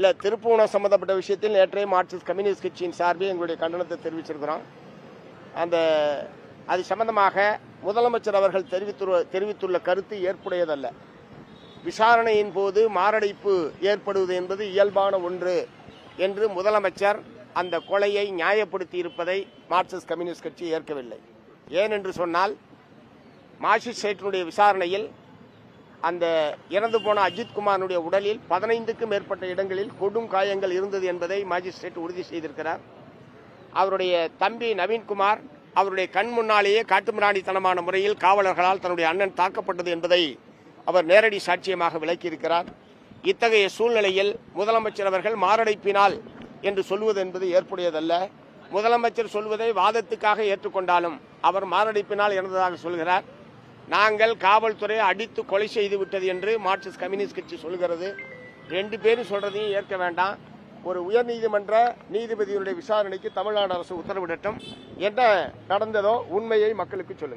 இல்லை திருப்பூணம் சம்மந்தப்பட்ட விஷயத்தில் நேற்றே மார்க்சிஸ்ட் கம்யூனிஸ்ட் கட்சியின் சார்பில் எங்களுடைய கண்டனத்தை தெரிவிச்சிருக்கிறோம். அந்த அது சம்பந்தமாக முதலமைச்சர் அவர்கள் தெரிவித்துள்ள தெரிவித்துள்ள கருத்து ஏற்புடையதல்ல. விசாரணையின் போது மாரடைப்பு ஏற்படுவது என்பது இயல்பான ஒன்று என்று முதலமைச்சர் அந்த கொலையை நியாயப்படுத்தி இருப்பதை மார்க்சிஸ்ட் கம்யூனிஸ்ட் கட்சி ஏற்கவில்லை. ஏனென்று சொன்னால் மாஜிஸ்ட்ரேட்டினுடைய விசாரணையில் அந்த இறந்து போன அஜித்குமாரனுடைய உடலில் பதினைந்துக்கும் மேற்பட்ட இடங்களில் கொடும் காயங்கள் இருந்தது என்பதை மாஜிஸ்ட்ரேட் உறுதி செய்திருக்கிறார். அவருடைய தம்பி நவீன்குமார் அவருடைய கண் முன்னாலேயே காட்டுமிராணித்தனமான முறையில் காவலர்களால் தன்னுடைய அண்ணன் தாக்கப்பட்டது என்பதை அவர் நேரடி சாட்சியமாக விளக்கியிருக்கிறார். இத்தகைய சூழ்நிலையில் முதலமைச்சர் அவர்கள் மாரடைப்பினால் என்று சொல்வது என்பது ஏற்புடையதல்ல. முதலமைச்சர் சொல்வதை வாதத்துக்காக ஏற்றுக்கொண்டாலும் அவர் மாரடைப்பினால் இறந்ததாக சொல்கிறார். நாங்கள் காவல்துறையை அடித்து கொலை செய்து விட்டது என்று மார்க்சிஸ்ட் கம்யூனிஸ்ட் கட்சி சொல்கிறது. ரெண்டு பேரும் சொல்றதையும் ஏற்க வேண்டாம். ஒரு உயர்நீதிமன்ற நீதிபதியுடைய விசாரணைக்கு தமிழ்நாடு அரசு உத்தரவிடட்டும். என்ன நடந்ததோ உண்மையை மக்களுக்கு சொல்லுங்கள்.